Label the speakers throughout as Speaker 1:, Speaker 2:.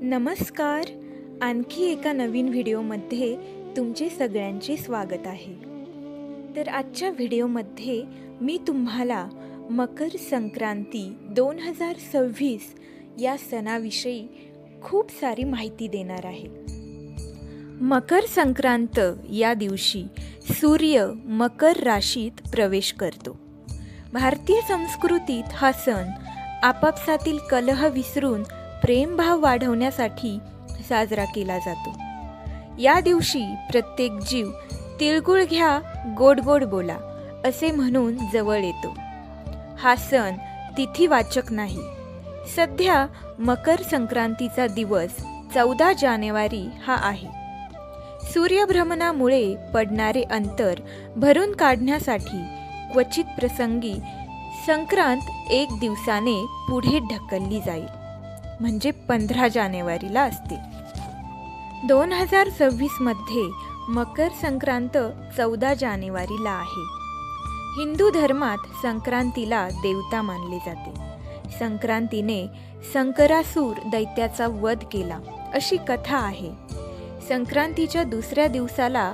Speaker 1: नमस्कार. आणखी एका नवीन व्हिडिओमध्ये तुमचे सगळ्यांचे स्वागत आहे. तर आजच्या व्हिडिओमध्ये मी तुम्हाला मकर संक्रांती दोन हजार सव्वीस या सणाविषयी खूप सारी माहिती देणार आहे. मकर संक्रांत या दिवशी सूर्य मकर राशीत प्रवेश करतो. भारतीय संस्कृतीत हा सण आपापसातील कलह विसरून प्रेमभाव वाढवण्यासाठी साजरा केला जातो. या दिवशी प्रत्येक जीव तिळगुळ घ्या गोड गोड बोला असे म्हणून जवळ येतो. हा सण तिथीवाचक नाही. सध्या मकर संक्रांतीचा दिवस चौदा जानेवारी हा आहे. सूर्यभ्रमणामुळे पडणारे अंतर भरून काढण्यासाठी क्वचित प्रसंगी संक्रांत एक दिवसाने पुढे ढकलली जाईल. म्हणजे पंधरा जानेवारीला असते दोन हजार सव्वीसमध्ये मकर संक्रांत चौदा जानेवारीला आहे. हिंदू धर्मात संक्रांतीला देवता मानले जाते. संक्रांतीने संकरासूर दैत्याचा वध केला अशी कथा आहे. संक्रांतीच्या दुसऱ्या दिवसाला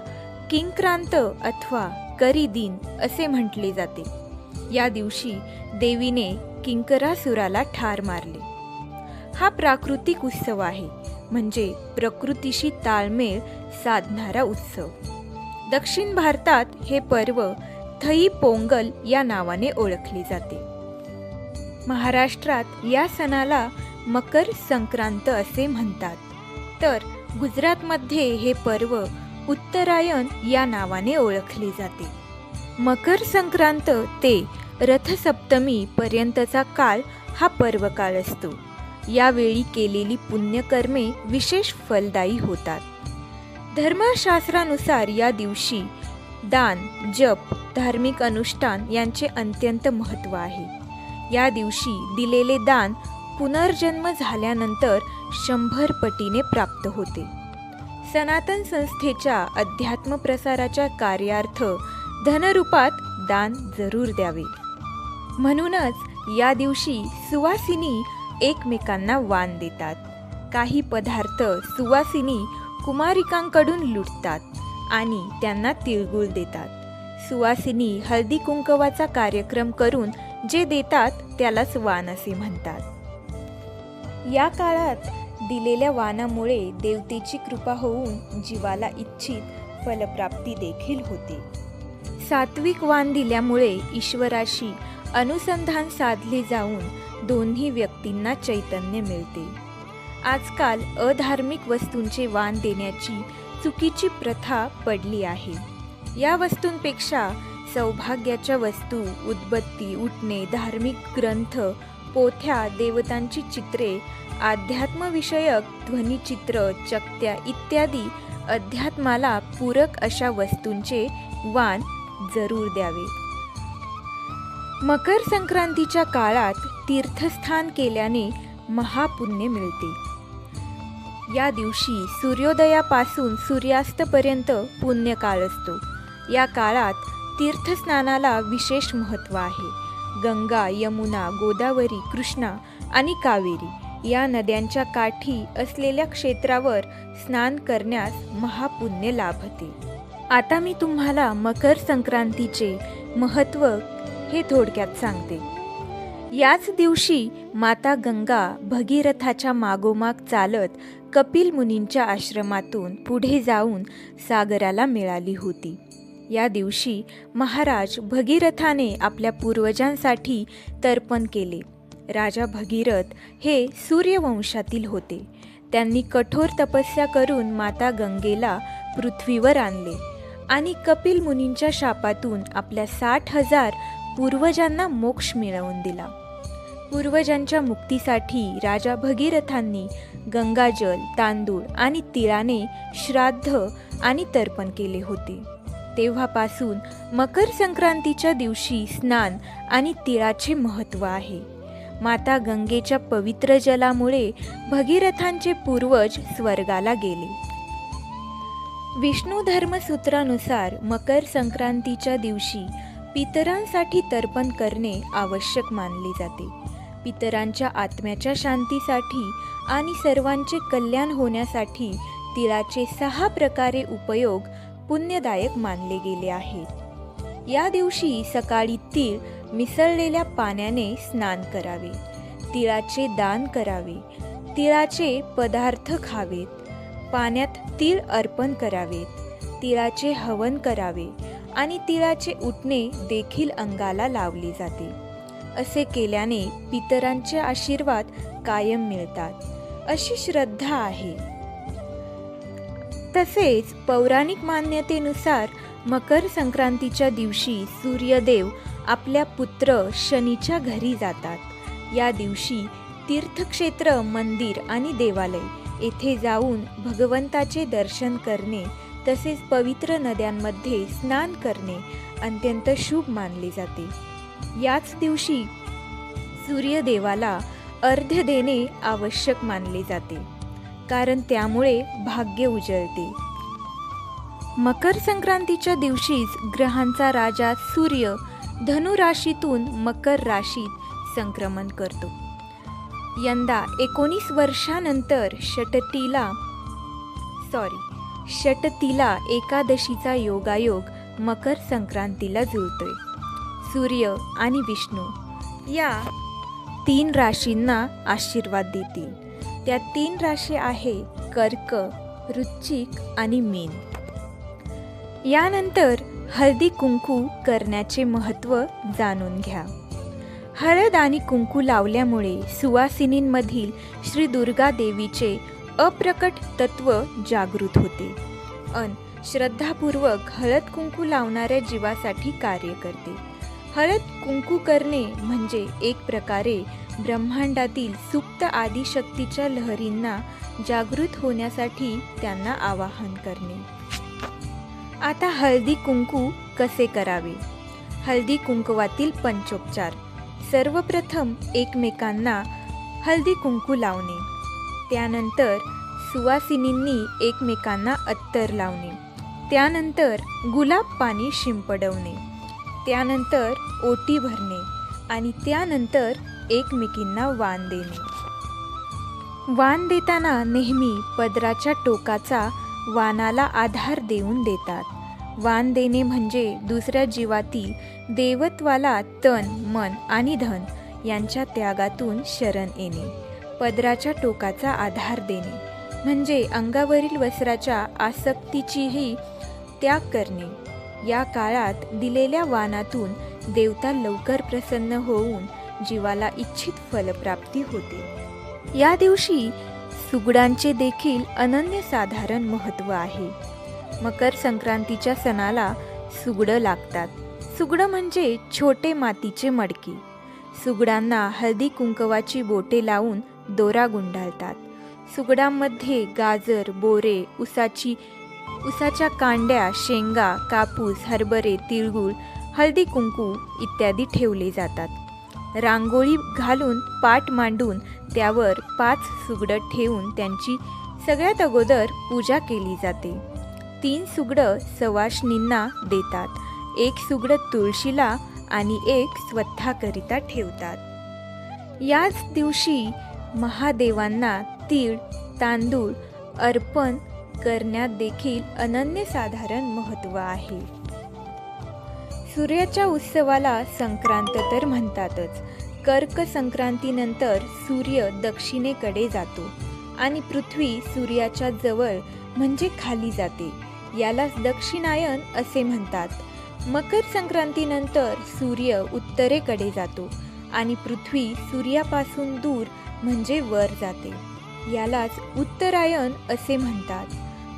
Speaker 1: किंक्रांत अथवा करी दिन असे म्हटले जाते. या दिवशी देवीने किंकरासुराला ठार मारले. हा प्राकृतिक उत्सव आहे. म्हणजे प्रकृतीशी ताळमेळ साधणारा उत्सव. दक्षिण भारतात हे पर्व थई पोंगल या नावाने ओळखले जाते. महाराष्ट्रात या सणाला मकर संक्रांत असे म्हणतात. तर गुजरातमध्ये हे पर्व उत्तरायण या नावाने ओळखले जाते. मकर संक्रांत ते रथसप्तमी पर्यंतचा काळ हा पर्वकाळ असतो. यावेळी केलेली पुण्यकर्मे विशेष फलदायी होतात. धर्मशास्त्रानुसार या दिवशी दान जप धार्मिक अनुष्ठान यांचे अत्यंत महत्त्व आहे. या दिवशी दिलेले दान पुनर्जन्म झाल्यानंतर शंभर पटीने प्राप्त होते. सनातन संस्थेच्या अध्यात्म प्रसाराच्या कार्यार्थ धनरूपात दान जरूर द्यावे. म्हणूनच या दिवशी सुवासिनी एकमेकांना वाण देतात. काही पदार्थ सुवासिनी कुमारिकांकडून लुटतात आणि त्यांना तिळगुळ देतात. सुवासिनी हळदी कुंकवाचा कार्यक्रम करून जे देतात त्यालाच वाण असे म्हणतात. या काळात दिलेल्या वाणामुळे देवतेची कृपा होऊन जीवाला इच्छित फलप्राप्ती देखील होते. सात्विक वाण दिल्यामुळे ईश्वराशी अनुसंधान साधले जाऊन दोन्ही व्यक्तींना चैतन्य मिळते. आजकाल अधार्मिक वस्तूंचे वाण देण्याची चुकीची प्रथा पडली आहे. या वस्तूंपेक्षा सौभाग्याच्या वस्तू उदबत्ती उठणे धार्मिक ग्रंथ पोथ्या देवतांची चित्रे अध्यात्मविषयक ध्वनिचित्र चकत्या इत्यादी अध्यात्माला पूरक अशा वस्तूंचे वाण जरूर द्यावे. मकर संक्रांतीच्या काळात तीर्थस्थान केल्याने महापुण्य मिळते. या दिवशी सूर्योदयापासून सूर्यास्तपर्यंत पुण्यकाळ असतो. या काळात तीर्थस्नानाला विशेष महत्त्व आहे. गंगा यमुना गोदावरी कृष्णा आणि कावेरी या नद्यांच्या काठी असलेल्या क्षेत्रावर स्नान करण्यास महापुण्य लाभते. आता मी तुम्हाला मकर संक्रांतीचे महत्त्व हे थोडक्यात सांगते. याच दिवशी माता गंगा भगीरथाच्या मागोमाग चालत कपिल मुनींच्या आश्रमातून पुढे जाऊन सागराला मिळाली होती. या दिवशी महाराज भगीरथाने आपल्या पूर्वजांसाठी तर्पण केले. राजा भगीरथ हे सूर्यवंशातील होते. त्यांनी कठोर तपस्या करून माता गंगेला पृथ्वीवर आणले आणि कपिल मुनींच्या शापातून आपल्या साठ हजार पूर्वजांना मोक्ष मिळवून दिला. पूर्वजांच्या मुक्तीसाठी राजा भगीरथांनी गंगाजल तांदूळ आणि तिळाने श्राद्ध आणि तर्पण केले होते. तेव्हापासून मकर संक्रांतीच्या दिवशी स्नान आणि तिळाचे महत्त्व आहे. माता गंगेच्या पवित्र जलामुळे भगीरथांचे पूर्वज स्वर्गाला गेले. विष्णू धर्मसूत्रानुसार मकर संक्रांतीच्या दिवशी पितरांसाठी तर्पण करणे आवश्यक मानले जाते. पितरांच्या आत्म्याच्या शांतीसाठी आणि सर्वांचे कल्याण होण्यासाठी तिळाचे सहा प्रकारे उपयोग पुण्यदायक मानले गेले आहेत. या दिवशी सकाळी तीळ मिसळलेल्या पाण्याने स्नान करावे. तिळाचे दान करावे. तिळाचे पदार्थ खावेत. पाण्यात तीळ अर्पण करावेत. तिळाचे हवन करावे. आणि तिळाचे उठणे देखील अंगाला लावले जाते. असे केल्याने पितरांचे आशीर्वाद कायम मिळतात. अशी श्रद्धा आहे. तसेच पौराणिक मान्यतेनुसार मकर संक्रांतीच्या दिवशी सूर्यदेव आपल्या पुत्र शनीच्या घरी जातात. या दिवशी तीर्थक्षेत्र मंदिर आणि देवालय येथे जाऊन भगवंताचे दर्शन करणे तसेच पवित्र नद्यांमध्ये स्नान करणे अत्यंत शुभ मानले जाते. याच दिवशी सूर्यदेवाला अर्ध्य देणे आवश्यक मानले जाते कारण त्यामुळे भाग्य उजळते. मकर संक्रांतीच्या दिवशीच ग्रहांचा राजा सूर्य धनु राशीतून मकर राशीत संक्रमण करतो. यंदा एकोणीस वर्षानंतर षटतीला सॉरी षटतीला एकादशीचा योगायोग मकर संक्रांतीला जुळतोय. सूर्य आणि विष्णू या तीन राशींना आशीर्वाद देतील. त्या तीन राशी आहे कर्क रुचिक आणि मीन. यानंतर हळदी कुंकू करण्याचे महत्त्व जाणून घ्या. हळद आणि कुंकू लावल्यामुळे सुवासिनींमधील श्री दुर्गा देवीचे अप्रकट तत्व जागृत होते. अन श्रद्धापूर्वक हळद कुंकू लावणाऱ्या जीवासाठी कार्य करते. हळद कुंकू करणे म्हणजे एक प्रकारे ब्रह्मांडातील सुप्त आदिशक्तीच्या लहरींना जागृत होण्यासाठी त्यांना आवाहन करणे. आता हळदी कुंकू कसे करावे? हळदी कुंकवातील पंचोपचार. सर्वप्रथम एकमेकांना हळदी कुंकू लावणे. त्यानंतर सुवासिनींनी एकमेकांना अत्तर लावणे. त्यानंतर गुलाब पाणी शिंपडवणे. त्यानंतर ओटी भरणे आणि त्यानंतर एकमेकींना वाण देणे. वाण देताना नेहमी पदराच्या टोकाचा वानाला आधार देऊन देतात. वाण देणे म्हणजे दुसऱ्या जीवातील देवत्वाला तन मन आणि धन यांच्या त्यागातून शरण येणे. पदराच्या टोकाचा आधार देणे म्हणजे अंगावरील वस्त्राच्या आसक्तीचीही त्याग करणे. या काळात दिलेल्या वानातून देवता लवकर प्रसन्न होऊन जीवाला इच्छित फलप्राप्ती होते. या दिवशी सुगडांचे देखील अनन्यसाधारण महत्त्व आहे. मकर संक्रांतीच्या सणाला सुगडं लागतात. सुगडं म्हणजे छोटे मातीचे मडके. सुगडांना हळदी कुंकवाची बोटे लावून दोरा गुंडाळतात. सुगडांमध्ये गाजर बोरे उसाची उसाच्या कांड्या शेंगा कापूस हरभरे तिळगुळ हळदी कुंकू इत्यादी ठेवले जातात. रांगोळी घालून पाट मांडून त्यावर पाच सुगडं ठेवून त्यांची सगळ्यात अगोदर पूजा केली जाते. तीन सुगडं सवाशनींना देतात. एक सुगडं तुळशीला आणि एक स्वतःकरिता ठेवतात. याच दिवशी महादेवांना तीळ तांदूळ अर्पण करण्यात देखील अनन्यसाधारण महत्त्व आहे. सूर्याच्या उत्सवाला संक्रांत तर म्हणतातच. कर्क संक्रांतीनंतर सूर्य दक्षिणेकडे जातो आणि पृथ्वी सूर्याच्या जवळ म्हणजे खाली जाते. यालाच दक्षिणायन असे म्हणतात. मकर संक्रांतीनंतर सूर्य उत्तरेकडे जातो आणि पृथ्वी सूर्यापासून दूर म्हणजे वर जाते. यालाच उत्तरायण असे म्हणतात.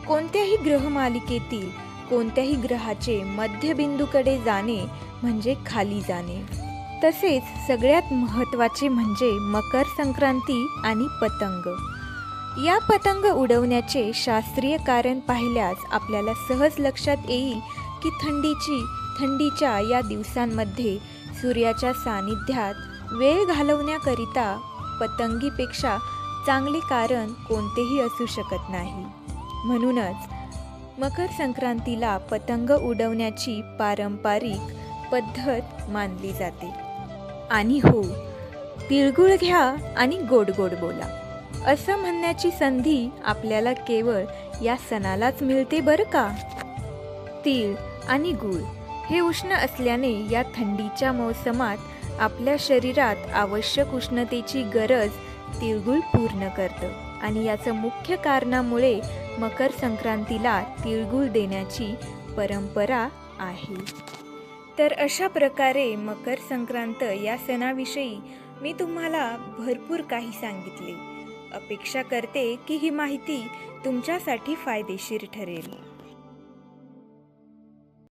Speaker 1: कोणत्याही ग्रहमालिकेतील कोणत्याही ग्रहाचे मध्यबिंदूकडे जाणे म्हणजे खाली जाणे. तसेच सगळ्यात महत्त्वाचे म्हणजे मकर संक्रांती आणि पतंग. या पतंग उडवण्याचे शास्त्रीय कारण पाहिल्यास आपल्याला सहज लक्षात येईल की थंडीची थंडीच्या या दिवसांमध्ये सूर्याच्या सानिध्यात वेळ घालवण्याकरिता पतंगीपेक्षा चांगले कारण कोणतेही असू शकत नाही. म्हणूनच मकर संक्रांतीला पतंग उडवण्याची पारंपरिक पद्धत मानली जाते. आणि हो तिळगुळ घ्या आणि गोड गोड बोला. असं म्हणण्याची संधी आपल्याला केवळ या सणालाच मिळते बरं का? तीळ आणि गूळ हे उष्ण असल्याने या थंडीच्या मोसमात आपल्या शरीरात आवश्यक उष्णतेची गरज तिळगुळ पूर्ण करतं. आणि याचं मुख्य कारणामुळे मकर संक्रांतीला तिळगुळ देण्याची परंपरा आहे. तर अशा प्रकारे मकर संक्रांत या सणाविषयी मी तुम्हाला भरपूर काही सांगितले. अपेक्षा करते की ही माहिती तुमच्यासाठी फायदेशीर ठरेल.